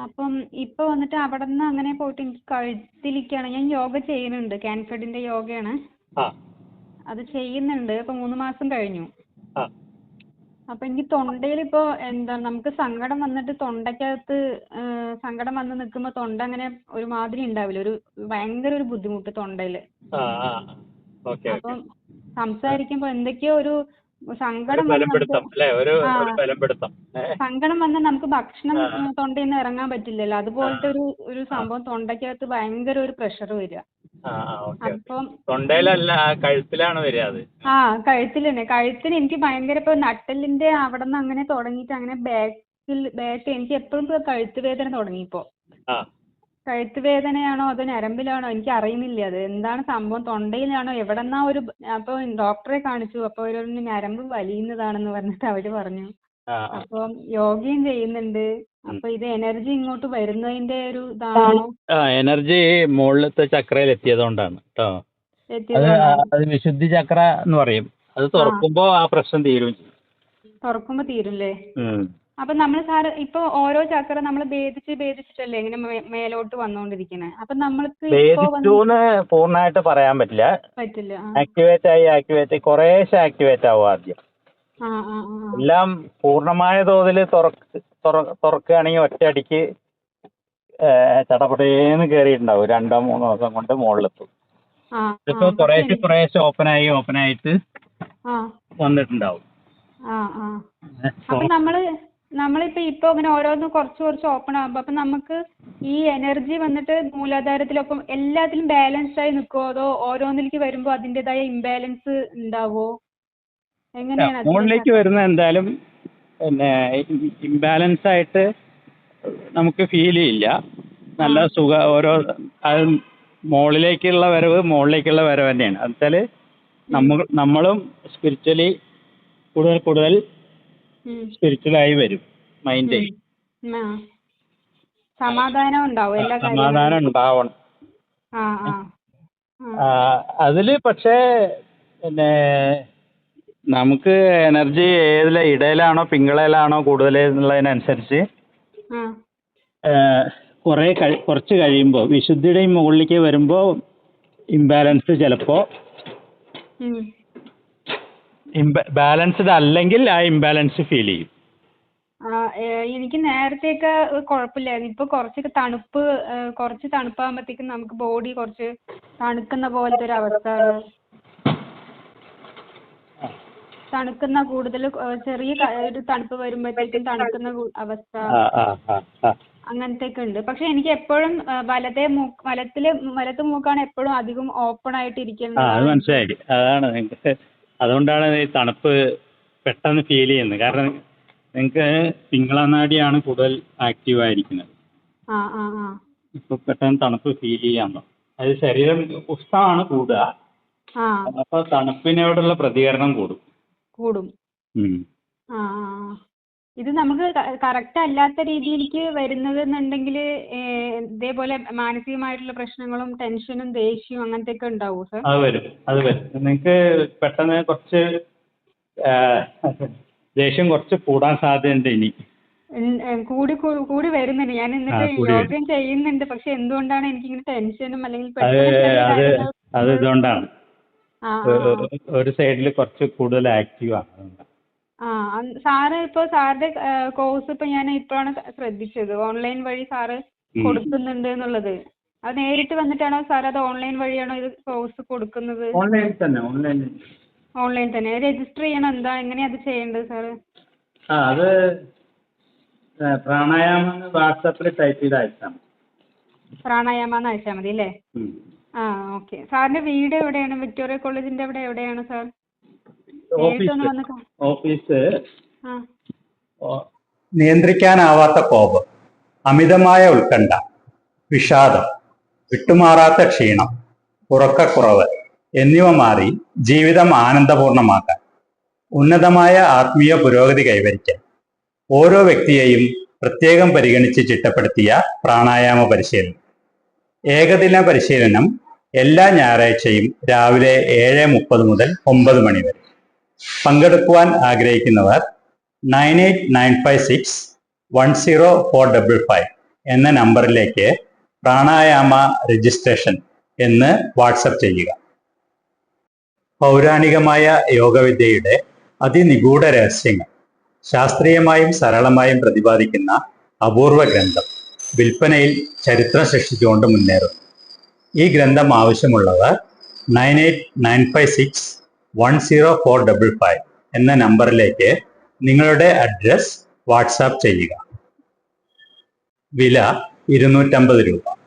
അപ്പം ഇപ്പൊ വന്നിട്ട് അവിടുന്ന് അങ്ങനെ പോയിട്ട് എനിക്ക് കഴുത്തിലിരിക്കുകയാണ് ഞാൻ യോഗ ചെയ്യുന്നുണ്ട്. കാൻഫിഡിന്റെ യോഗയാണ്. അത് ചെയ്യുന്നുണ്ട്. ഇപ്പൊ മൂന്ന് മാസം കഴിഞ്ഞു. അപ്പൊ എനിക്ക് തൊണ്ടയിൽ ഇപ്പോ എന്താ നമുക്ക് സങ്കടം വന്നിട്ട് തൊണ്ടയ്ക്കകത്ത് സങ്കടം വന്ന് നിൽക്കുമ്പോൾ തൊണ്ട അങ്ങനെ ഒരുമാതിരി ഉണ്ടാവില്ല. ഒരു ഭയങ്കര ഒരു ബുദ്ധിമുട്ട് ഓക്കെ. അപ്പം സംസാരിക്കുമ്പോ എന്തൊക്കെയോ ഒരു സങ്കടം സങ്കടം വന്നാൽ നമുക്ക് ഭക്ഷണം തൊണ്ടയിൽ നിന്ന് ഇറങ്ങാൻ പറ്റില്ലല്ലോ. അതുപോലത്തെ ഒരു ഒരു സംഭവം തൊണ്ടയ്ക്കകത്ത് ഭയങ്കര ഒരു പ്രഷർ വരിക. തൊണ്ടയിലല്ല കഴുത്തിലാണ് വരിക അത്. ആ കഴുത്തിൽ തന്നെ കഴുത്തിന് എനിക്ക് ഭയങ്കര ഇപ്പൊ നട്ടെല്ലിന്റെ അവിടെ നിന്ന് അങ്ങനെ തുടങ്ങിയിട്ട് അങ്ങനെ ബാക്കിൽ ബാക്ക് എനിക്ക് എപ്പോഴും ഇപ്പൊ കഴുത്ത് വേദന തുടങ്ങിയിപ്പോ ആ. കഴുത്ത് വേദനയാണോ അതോ ഞരമ്പിലാണോ? എനിക്ക് അറിയുന്നില്ല അത് എന്താണ് സംഭവം? തൊണ്ടയിലാണോ? എവിടെന്നാ ഒരു അപ്പൊ ഡോക്ടറെ കാണിച്ചു. അപ്പൊ ഒരു ഞരമ്പ് വലിയുന്നതാണെന്ന് പറഞ്ഞിട്ട് അവർ പറഞ്ഞു. അപ്പം യോഗയും ചെയ്യുന്നുണ്ട്. അപ്പൊ ഇത് എനർജി ഇങ്ങോട്ട് വരുന്നതിന്റെ ഒരു ഇതാണോ? ആ എനർജി മുകളിലത്തെ ചക്രയിൽ എത്തിയതുകൊണ്ടാണ് കേട്ടോ അത് വിശുദ്ധി ചക്ര എന്ന് പറയും. അത് തുറക്കുമ്പോ ആ പ്രശ്നം തീരും. തുറക്കുമ്പോ തീരുംല്ലേ. അപ്പൊ നമ്മൾ സാറ് ഇപ്പൊ ഓരോ ചക്ര നമ്മൾ ഭേദിച്ച് ഭേദിച്ചിട്ടല്ലേ ഇങ്ങനെ മേ- മേലോട്ട് വന്നുകൊണ്ടിരിക്കുന്നത് അപ്പൊ നമ്മൾക്ക് വന്ന് ഭേദിച്ചൂന്ന് പൂർണമായിട്ട് പറയാൻ പറ്റില്ല. പറ്റില്ല ആ. ആക്ടിവേറ്റ് ആയി ആക്ടിവേറ്റ് ആയി കുറേശ്ശെ ആക്ടിവേറ്റ് ആവും ആദ്യം. ആ ആ ആ. എല്ലാം പൂർണമായ തോതിൽ തുറക്കുകയാണെങ്കിൽ ഒറ്റയടിക്ക് ചടപടേന്ന് കയറിയിട്ടുണ്ടാവും രണ്ടോ മൂന്നോ ദിവസം കൊണ്ട് മുകളിലെത്തും. ആ ഇതിപ്പോ ആ, കുറേശ്ശെ കുറേശ്ശെ ഓപ്പൺ ആയി ഓപ്പൺ ആയിട്ട് ആ. വന്നിട്ടുണ്ടാവും. ആ ആ. അപ്പൊ നമ്മൾ നമ്മളിപ്പോ ഇപ്പൊ ഇങ്ങനെ ഓരോന്ന് കുറച്ച് കുറച്ച് ഓപ്പൺ ആകുമ്പോ അപ്പൊ നമുക്ക് ഈ എനർജി വന്നിട്ട് മൂലാധാരത്തിലൊപ്പം എല്ലാത്തിലും ബാലൻസ് ആയി നിൽക്കുമോ അതോ ഓരോന്നിലേക്ക് വരുമ്പോ അതിന്റേതായ ഇംബാലൻസ് ഉണ്ടാവോ എങ്ങനെയാണ് മുകളിലേക്ക് വരുന്ന എന്തായാലും പിന്നെ ഇംബാലൻസ് ആയിട്ട് നമുക്ക് ഫീൽ ചെയ്യില്ല. നല്ല സുഖ ഓരോ മുകളിലേക്കുള്ള വരവ് മുകളിലേക്കുള്ള വരവ് തന്നെയാണ്. എന്നുവെച്ചാൽ നമ്മൾ നമ്മളും സ്പിരിച്വലി കൂടുതൽ കൂടുതൽ. സ്പിരിച്വലായി വരും മൈൻഡ്. സമാധാനം ഉണ്ടാവും സമാധാനം ഉണ്ടാവണം. ആ. പക്ഷേ പിന്നെ നമുക്ക് എനർജി ഏതില ഇടയിലാണോ പിങ്കളയിലാണോ കൂടുതൽ എന്നുള്ളതിനനുസരിച്ച് കുറെ കുറേ കുറച്ച് കഴിയുമ്പോൾ വിശുദ്ധിയുടെ മുകളിലേക്ക് വരുമ്പോൾ ഇംബാലൻസ് ചിലപ്പോൾ. ഇംബ ബാലൻസ്ഡ് അല്ലെങ്കിൽ ആ ഇംബാലൻസ് ഫീൽ ചെയ്യും. എനിക്ക് നേരത്തെയൊക്കെ കുഴപ്പമില്ലായിരുന്നു. ഇപ്പൊ കുറച്ചൊക്കെ തണുപ്പ് കുറച്ച് തണുപ്പാകുമ്പോഴത്തേക്കും നമുക്ക് ബോഡി കുറച്ച് തണുക്കുന്ന പോലത്തെ ഒരു അവസ്ഥ. തണുക്കുന്ന കൂടുതൽ ചെറിയ ഒരു തണുപ്പ് വരുമ്പോഴത്തേക്കും തണുക്കുന്ന അവസ്ഥ. അങ്ങനത്തെ ഒക്കെ ഉണ്ട്. പക്ഷെ എനിക്ക് എപ്പോഴും വലത്തെ വലതേ മൂക്ക് വലത്തിൽ വലത്ത് മൂക്കാണ് എപ്പോഴും അധികം ഓപ്പൺ ആയിട്ട് ഇരിക്കുന്നത് മനസ്സിലായി. അതാണ് അതുകൊണ്ടാണ് ഈ തണുപ്പ് പെട്ടെന്ന് ഫീൽ ചെയ്യുന്നത്. കാരണം നിങ്ങൾക്ക് പിങ്കളനാടിയാണ് കൂടുതൽ ആക്റ്റീവ് ആയിരിക്കുന്നത്. ഇപ്പൊ പെട്ടെന്ന് തണുപ്പ് ഫീൽ ചെയ്യാമോ അത് ശരീരം ഉഷ്ണമാണ് കൂടുക. അപ്പൊ തണുപ്പിനോടുള്ള പ്രതികരണം കൂടും. കൂടും. ഇത് നമുക്ക് കറക്റ്റ് അല്ലാത്ത രീതിയിലേക്ക് വരുന്നത് എന്നുണ്ടെങ്കിൽ ഇതേപോലെ മാനസികമായിട്ടുള്ള പ്രശ്നങ്ങളും ടെൻഷനും ദേഷ്യവും അങ്ങനത്തെ ഒക്കെ ഉണ്ടാവുമോ സർ അത് വരും അത് വരും. നിങ്ങൾക്ക് പെട്ടെന്ന് കുറച്ച് ദേഷ്യം കുറച്ച് കൂടാൻ സാധ്യതയുണ്ട് ഇനി. കൂടി കൂടി വരുന്നുണ്ട് ഞാൻ എന്നിട്ട് യോഗയും ചെയ്യുന്നുണ്ട്. പക്ഷെ എന്തുകൊണ്ടാണ് എനിക്ക് ഇങ്ങനെ ടെൻഷനും അല്ലെങ്കിൽ അത് ഇതുകൊണ്ടാണ്. ഒരു സൈഡിൽ കുറച്ച് കൂടുതൽ ആക്റ്റീവ് ആണ്. ആ സാറ് ഇപ്പോൾ സാറിന്റെ കോഴ്സ് ഇപ്പോൾ ഞാൻ ഇപ്പോഴാണ് ശ്രദ്ധിച്ചത്. ഓൺലൈൻ വഴി സാറ്. കൊടുക്കുന്നുണ്ട് എന്നുള്ളത്. അത് നേരിട്ട് വന്നിട്ടാണോ സാർ അത് ഓൺലൈൻ വഴിയാണോ ഇത് കോഴ്സ് കൊടുക്കുന്നത്? ഓൺലൈൻ തന്നെ ഓൺലൈൻ തന്നെ. രജിസ്റ്റർ ചെയ്യണം. എന്താ എങ്ങനെയാ അത് ചെയ്യേണ്ടത് സാറ്? ആ അത് പ്രാണായാമം വാട്സാപ്പിൽ ടൈപ്പ് ചെയ്ത് അയച്ചാൽ പ്രാണായാമ എന്ന് അയച്ചാൽ മതി അല്ലേ. ആ ഓക്കെ. സാറിന്റെ വീട് എവിടെയാണ്? വിക്ടോറിയ കോളേജിന്റെ അവിടെ എവിടെയാണ് സാർ? ഓഫീസ് നിയന്ത്രിക്കാനാവാത്ത കോപം അമിതമായ ഉത്കണ്ഠ വിഷാദം വിട്ടുമാറാത്ത ക്ഷീണം ഉറക്കക്കുറവ് എന്നിവ മാറി ജീവിതം ആനന്ദപൂർണമാക്കാൻ ഉന്നതമായ ആത്മീയ പുരോഗതി കൈവരിക്കാൻ ഓരോ വ്യക്തിയെയും പ്രത്യേകം പരിഗണിച്ച് ചിട്ടപ്പെടുത്തിയ പ്രാണായാമ പരിശീലനം. ഏകദിന പരിശീലനം എല്ലാ ഞായറാഴ്ചയും രാവിലെ ഏഴ് മുപ്പത് മുതൽ ഒമ്പത് മണി വരെ. പങ്കെടുക്കുവാൻ ആഗ്രഹിക്കുന്നവർ nine eight nine five six one zero four double five എന്ന നമ്പറിലേക്ക് പ്രാണായാമ രജിസ്ട്രേഷൻ എന്ന് വാട്സപ്പ് ചെയ്യുക. പൗരാണികമായ യോഗവിദ്യയുടെ അതിനിഗൂഢ രഹസ്യങ്ങൾ ശാസ്ത്രീയമായും സരളമായും പ്രതിപാദിക്കുന്ന അപൂർവ ഗ്രന്ഥം വിൽപ്പനയിൽ ചരിത്രം സൃഷ്ടിച്ചുകൊണ്ട് മുന്നേറും ഈ ഗ്രന്ഥം ആവശ്യമുള്ളവർ nine eight nine five six one zero four double five എന്ന നമ്പറിലേക്ക് നിങ്ങളുടെ അഡ്രസ് വാട്സാപ്പ് ചെയ്യുക. വില ഇരുന്നൂറ്റമ്പത് രൂപ.